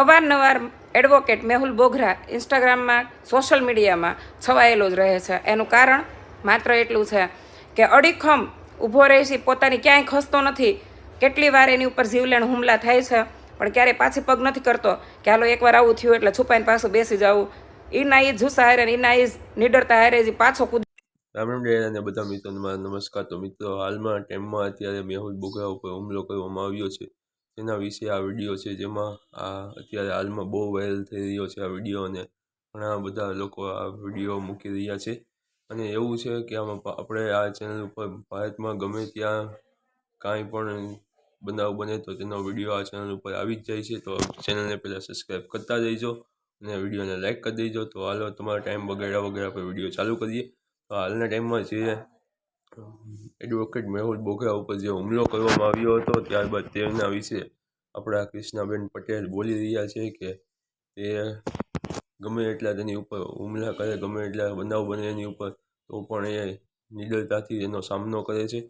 અવારનવાર એડવોકેટ મેહુલ બોઘરા ઇન્સ્ટાગ્રામમાં સોશિયલ મીડિયામાં છવાયેલો જ રહે છે. એનું કારણ માત્ર એટલું છે કે અડીખમ ઊભો રહે છે પોતાની ક્યાંય ખસતો નથી. કેટલી વાર એની ઉપર જીવલેણ હુમલા થાય છે, પણ ક્યારેય પાછી પગ નથી કરતો કે હાલો એકવાર આવું થયું એટલે છુપાઈને પાછું બેસી જવું. ઈ ના ઈ જુસ્સા હારે ને ઈ ના ઈ નિડરતા હારે જે પાછો કૂદ રામ રામ ડેરા બધા મિત્રોને નમસ્કાર. તો મિત્રો, હાલમાં ટાઈમમાં અત્યારે મેહુલ બોઘરા ઉપર હુમલો કરવામાં આવ્યો છે. તેના વિશે આ વીડિયો છે જેમાં આ અત્યારે હાલમાં બહુ વાયરલ થઈ રહ્યો છે આ વીડિયો અને ઘણા બધા લોકો આ વીડિયો મૂકી રહ્યા છે. અને એવું છે કે આમાં આપણે આ ચેનલ ઉપર ભારતમાં ગમે ત્યાં કાંઈ પણ બનાવ બને તો તેનો વીડિયો આ ચેનલ ઉપર આવી જ જાય છે. તો ચેનલને પહેલાં સબસ્ક્રાઈબ કરતા જઈજો અને વિડીયોને લાઇક કરી દેજો. તો હાલો, તમારો ટાઈમ બગાડ્યા વગેરે આપણે વીડિયો ચાલુ કરીએ. તો હાલના ટાઈમમાં જે એડવોકેટ મેહુલ બોગરા ઉપર જે હુમલો કરવામાં આવ્યો હતો, ત્યારબાદ તેના વિશે આપણા કૃષ્ણાબેન પટેલ બોલી રહ્યા છે કે તે ગમે એટલા તેની ઉપર હુમલા કરે, ગમે એટલા બનાવ બને એની ઉપર, તો પણ એ નિડરતાથી એનો સામનો કરે છે.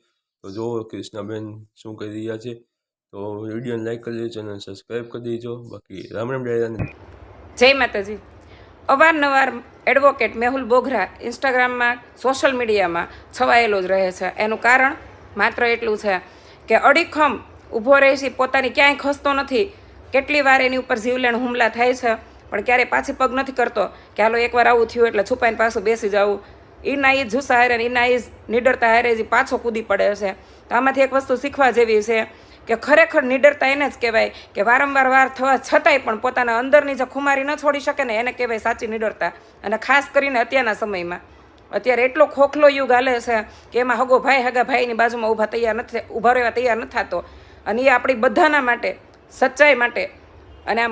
તો જો કૃષ્ણાબેન શું કરી રહ્યા છે, તો વિડીયોને લાઈક કરી દેજો અને સબસ્ક્રાઈબ કરી દેજો. બાકી રામ રામ ડાયરાને જય માતાજી. અવારનવાર એડવોકેટ મેહુલ બોઘરા ઇન્સ્ટાગ્રામમાં સોશિયલ મીડિયામાં છવાયેલો જ રહે છે. એનું કારણ માત્ર એટલું છે કે અડીખમ ઊભો રહે છે. પોતાની ક્યાંય ખસતો નથી. કેટલી વાર એની ઉપર જીવલેણ હુમલા થાય છે, પણ ક્યારેય પાછી પગ નથી કરતો કે હાલો એકવાર આવું થયું એટલે છુપાઈને પાછું બેસી જવું ઈ ના ઈ જુસ્સા હારે એના ના નિડરતા હારે જે પાછો કૂદી પડે છે. તો આમાંથી એક વસ્તુ શીખવા જેવી છે કે ખરેખર નિડરતા એને જ કહેવાય કે વારંવાર વાર થવા છતાંય પણ પોતાના અંદરની જે ખુમારી ન છોડી શકે ને એને કહેવાય સાચી નિડરતા. અને ખાસ કરીને અત્યારના સમયમાં. અત્યારે એટલો ખોખલો યુગ હાલે છે કે એમાં હગો ભાઈ હગા ભાઈની બાજુમાં ઊભા તૈયાર નથી, ઊભા રહેવા તૈયાર નથી થતો. અને એ આપણી બધાના માટે, સચ્ચાઈ માટે